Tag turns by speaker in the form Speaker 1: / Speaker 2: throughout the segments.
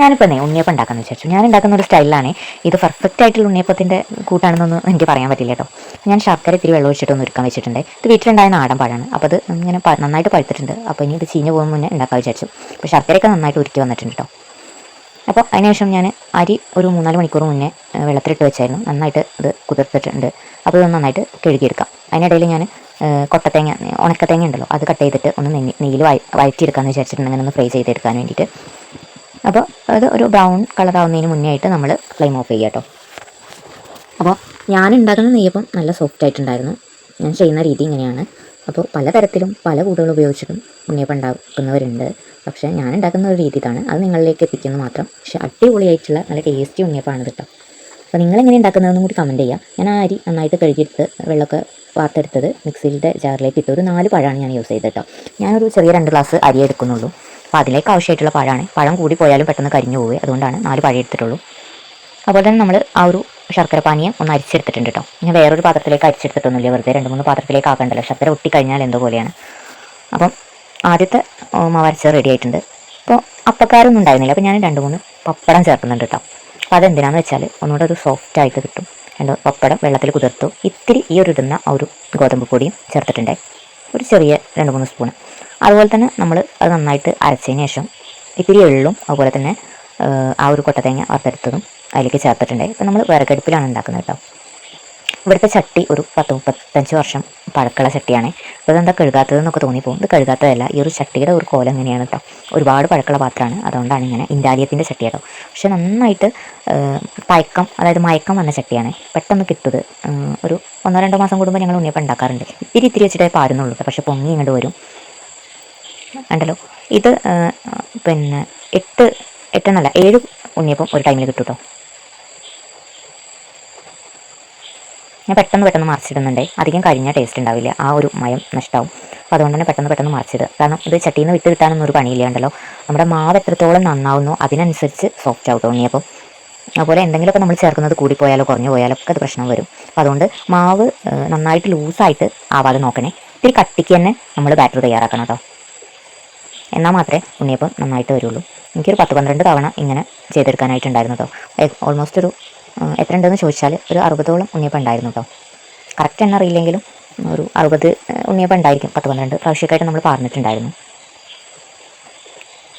Speaker 1: ഞാനിപ്പോൾ നേ ഉണ്ണിയപ്പം ഉണ്ടാക്കാമെന്ന് വിചാരിച്ചു. ഞാൻ ഉണ്ടാക്കുന്ന ഒരു സ്റ്റൈലാണ് ഇത് പെർഫെക്റ്റ് ആയിട്ടുള്ള ഉണ്ണിയപ്പത്തിന്റെ കൂട്ടാണെന്നൊന്നും എനിക്ക് പറയാൻ പറ്റില്ല കേട്ടോ. ഞാൻ ശർക്കര ഇത്തിരി വെള്ളം ഒഴിച്ചിട്ടൊന്ന് ഒരുക്കാൻ വെച്ചിട്ടുണ്ട്. ഇത് വീട്ടിലുണ്ടായ നാടൻ പാടാണ് അപ്പോൾ അത് ഇങ്ങനെ നന്നായിട്ട് പഴുത്തിട്ടുണ്ട്. അപ്പോൾ ഇനി ഇത് ചീഞ്ഞ് പോകുന്ന മുന്നേ ഉണ്ടാക്കാൻ വിചാരിച്ചു. അപ്പോൾ ശർക്കരയൊക്കെ നന്നായിട്ട് ഉരുക്കി വന്നിട്ടുണ്ട് കേട്ടോ. അപ്പോൾ അതിനുശേഷം ഞാൻ അരി ഒരു മൂന്നാൽ മണിക്കൂർ മുന്നേ വെള്ളത്തിലിട്ട് വെച്ചായിരുന്നു. നന്നായിട്ട് ഇത് കുതിർത്തിട്ടുണ്ട്. അപ്പോൾ ഇത് നന്നായിട്ട് കഴുകിയെടുക്കാം. അതിനിടയിൽ ഞാൻ കൊട്ടത്തേങ്ങ ഉണക്കത്തേങ്ങ ഉണ്ടല്ലോ അത് കട്ട് ചെയ്തിട്ട് ഒന്ന് നെയ്യ് നെയ്യിൽ വഴ വഴറ്റിയെടുക്കാമെന്ന് വിചാരിച്ചിട്ടുണ്ട്. അങ്ങനെ ഒന്ന് ഫ്രൈ ചെയ്തെടുക്കാൻ വേണ്ടിയിട്ട്. അപ്പോൾ അത് ഒരു ബ്രൗൺ കളർ ആവുന്നതിന് മുന്നേ ആയിട്ട് നമ്മൾ ഫ്ലെയിം ഓഫ് ചെയ്യുക കേട്ടോ അപ്പോൾ ഞാൻ ഉണ്ടാക്കുന്ന നെയ്യപ്പം നല്ല സോഫ്റ്റ് ആയിട്ടുണ്ടായിരുന്നു. ഞാൻ ചെയ്യുന്ന രീതി ഇങ്ങനെയാണ്. അപ്പോൾ പലതരത്തിലും പല കൂടുകൾ ഉപയോഗിച്ചിട്ടും ഉണ്ണിയപ്പം ഉണ്ടാക്കുന്നവരുണ്ട് പക്ഷേ ഞാൻ ഉണ്ടാക്കുന്ന ഒരു രീതി ഇതാണ്. അത് നിങ്ങളിലേക്ക് എത്തിക്കുന്നത് മാത്രം. പക്ഷേ അടിപൊളിയായിട്ടുള്ള നല്ല ടേസ്റ്റി ഉണ്ണിയപ്പമാണ് കേട്ടോ അപ്പോൾ നിങ്ങൾ എങ്ങനെ ഉണ്ടാക്കുന്നതെന്നും കൂടി കമന്റ് ചെയ്യുക ഞാൻ ആ അരി നന്നായിട്ട് കഴുകിയെടുത്ത് വെള്ളമൊക്കെ വാർത്തെടുത്തത് മിക്സിയുടെ ജാറിലേക്ക് ഇട്ട്. ഒരു നാല് പഴമാണ് ഞാൻ യൂസ് ചെയ്തത് കേട്ടോ ഞാനൊരു ചെറിയ രണ്ട് ഗ്ലാസ് അരി എടുക്കുന്നുള്ളൂ. അപ്പോൾ അതിലേക്ക് ആവശ്യമായിട്ടുള്ള പഴമാണ്. പഴം കൂടി പോയാലും പെട്ടെന്ന് കരിഞ്ഞു പോവുക അതുകൊണ്ടാണ് നാല് പഴം എടുത്തിട്ടുള്ളൂ. അതുപോലെ തന്നെ നമ്മൾ ആ ഒരു ശർക്കര പാനീയം ഒന്ന് അരിച്ചെടുത്തിട്ടുണ്ട് കേട്ടോ ഇനി വേറൊരു പാത്രത്തിലേക്ക് അരിച്ചെടുത്തിട്ടൊന്നുമില്ല. വെറുതെ രണ്ട് മൂന്ന് പാത്രത്തിലേക്ക് ആക്കണ്ടല്ലോ. ശർക്കര ഒട്ടിക്കഴിഞ്ഞാൽ എന്തോ പോലെയാണ്. അപ്പം ആദ്യത്തെ മാവരച്ച മാവ് റെഡി ആയിട്ടുണ്ട്. അപ്പോൾ അപ്പക്കാരൊന്നും ഉണ്ടായിരുന്നില്ല. അപ്പോൾ ഞാൻ രണ്ട് മൂന്ന് പപ്പടം ചേർക്കുന്നുണ്ട് കേട്ടോ അപ്പോൾ അതെന്തിനാണെന്ന് വെച്ചാൽ ഒന്നുകൂടെ ഒരു സോഫ്റ്റ് ആയിട്ട് കിട്ടും. രണ്ട് പപ്പടം വെള്ളത്തിൽ കുതിർത്തു. ഇത്തിരി ഈ ഒരു ഇടുന്ന ഒരു ഗോതമ്പ് പൊടിയും ചേർത്തിട്ടുണ്ട് ഒരു ചെറിയ രണ്ട് മൂന്ന് സ്പൂൺ അതുപോലെ തന്നെ നമ്മൾ അത് നന്നായിട്ട് അരച്ചതിന് ശേഷം ഇത്തിരി എള്ളും അതുപോലെ തന്നെ ആ, ഒരു കൊട്ടത്തേങ്ങ വറുത്തെടുത്തതും അതിലേക്ക് ചേർത്തിട്ടുണ്ട് ഇപ്പം നമ്മൾ വിറകടുപ്പിലാണ് ഉണ്ടാക്കുന്നത് കേട്ടോ. ഇവിടുത്തെ ചട്ടി ഒരു പത്ത് മുപ്പത്തഞ്ച് വർഷം പഴക്കമുള്ള ചട്ടിയാണ്. അപ്പോൾ ഇതെന്താ കഴുകാത്തതെന്നൊക്കെ തോന്നിപ്പോകും. ഇത് കഴുകാത്തതല്ല ഈ ഒരു ചട്ടിയുടെ ഒരു കോലം എങ്ങനെയാണ് കേട്ടോ. ഒരുപാട് പഴക്കമുള്ള പാത്രമാണ്. അതുകൊണ്ടാണ് ഇങ്ങനെ ഇൻഡാലിയത്തിന്റെ ചട്ടി കേട്ടോ. പക്ഷെ നന്നായിട്ട് പയക്കം അതായത് മയക്കം വന്ന ചട്ടിയാണ്. പെട്ടെന്ന് കിട്ടുന്നത്. ഒരു ഒന്നോ രണ്ടോ മാസം കൂടുമ്പോൾ ഞങ്ങൾ ഉണ്ണിയപ്പം ഉണ്ടാക്കാറുണ്ട്. ഇത്തിരി ഇത്തിരി വെച്ചിട്ടേ പാരുന്നുള്ളൂ പക്ഷെ പൊങ്ങി ഇങ്ങോട്ട് വരും. ഉണ്ടല്ലോ ഇത് പിന്നെ എട്ട് എട്ടെന്നല്ല ഏഴ് ഉണ്ണിയപ്പം ഒരു ടൈമിൽ കിട്ടും കേട്ടോ ഞാൻ പെട്ടെന്ന് പെട്ടെന്ന് മറിച്ചിടുന്നുണ്ടേ. അധികം കരിഞ്ഞ ടേസ്റ്റ് ഉണ്ടാവില്ല. ആ ഒരു മയം നഷ്ടമാവും അപ്പോൾ അതുകൊണ്ട് തന്നെ പെട്ടെന്ന് പെട്ടെന്ന് മറിച്ചിടുക. കാരണം ഇത് ചട്ടിയിൽ നിന്ന് വിട്ട് കിട്ടാനൊന്നും ഒരു പണിയില്ല ഉണ്ടല്ലോ നമ്മുടെ മാവ് എത്രത്തോളം നന്നാവുന്നു അതിനനുസരിച്ച് സോഫ്റ്റ് ആവും ഉണ്ണിയപ്പം. അതുപോലെ എന്തെങ്കിലുമൊക്കെ നമ്മൾ ചേർക്കുന്നത് കൂടിപ്പോയാലോ കുറഞ്ഞു പോയാലോ ഒക്കെ അത് പ്രശ്നം വരും. അപ്പോൾ അതുകൊണ്ട് മാവ് നന്നായിട്ട് ലൂസായിട്ട് ആവാതെ നോക്കണേ. ഇത്തിരി കട്ടിക്ക് തന്നെ നമ്മൾ ബാറ്റർ തയ്യാറാക്കണം കേട്ടോ എന്നാൽ മാത്രമേ ഉണ്ണിയപ്പം നന്നായിട്ട് വരുള്ളൂ. എനിക്കൊരു പത്ത് പന്ത്രണ്ട് തവണ ഇങ്ങനെ ചെയ്തെടുക്കാനായിട്ടുണ്ടായിരുന്നു കേട്ടോ ഓൾമോസ്റ്റ് ഒരു എത്ര ഉണ്ടെന്ന് ചോദിച്ചാൽ ഒരു അറുപതോളം ഉണ്ണിയപ്പം ഉണ്ടായിരുന്നു കേട്ടോ കറക്റ്റ് എണ്ണ അറിയില്ലെങ്കിലും ഒരു അറുപത് ഉണ്ണിയപ്പം ഉണ്ടായിരിക്കും. പത്ത് പന്ത്രണ്ട് പ്രാവശ്യമൊക്കെയായിട്ട് നമ്മൾ പറഞ്ഞിട്ടുണ്ടായിരുന്നു.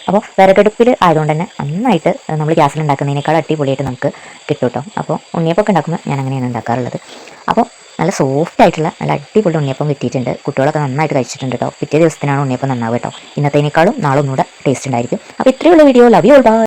Speaker 1: അപ്പോൾ വിറകടുപ്പിൽ ആയതുകൊണ്ട് തന്നെ നന്നായിട്ട് നമ്മൾ ഗ്യാസിൽ ഉണ്ടാക്കുന്നതിനേക്കാൾ അടിപൊളിയായിട്ട് നമുക്ക് കിട്ടും കേട്ടോ അപ്പോൾ ഉണ്ണിയപ്പൊക്കെ ഉണ്ടാക്കുമ്പോൾ ഞാൻ അങ്ങനെയാണ് ഉണ്ടാക്കാറുള്ളത്. അപ്പോൾ നല്ല സോഫ്റ്റ് ആയിട്ടുള്ള നല്ല അടിപൊളി ഉണ്ണിയപ്പം കിട്ടിയിട്ടുണ്ട്. കുട്ടികളൊക്കെ നന്നായിട്ട് കഴിച്ചിട്ടുണ്ട് കേട്ടോ. പിറ്റേ ദിവസത്തിനാണ് ഉണ്ണിയപ്പം നന്നാവുക കേട്ടോ. ഇന്നത്തേനേക്കാളും നാളെ ഒന്നുകൂടെ ടേസ്റ്റ് ഉണ്ടായിരിക്കും. അപ്പോൾ ഇത്രയുള്ള വീഡിയോ ലവ് യു ബൈ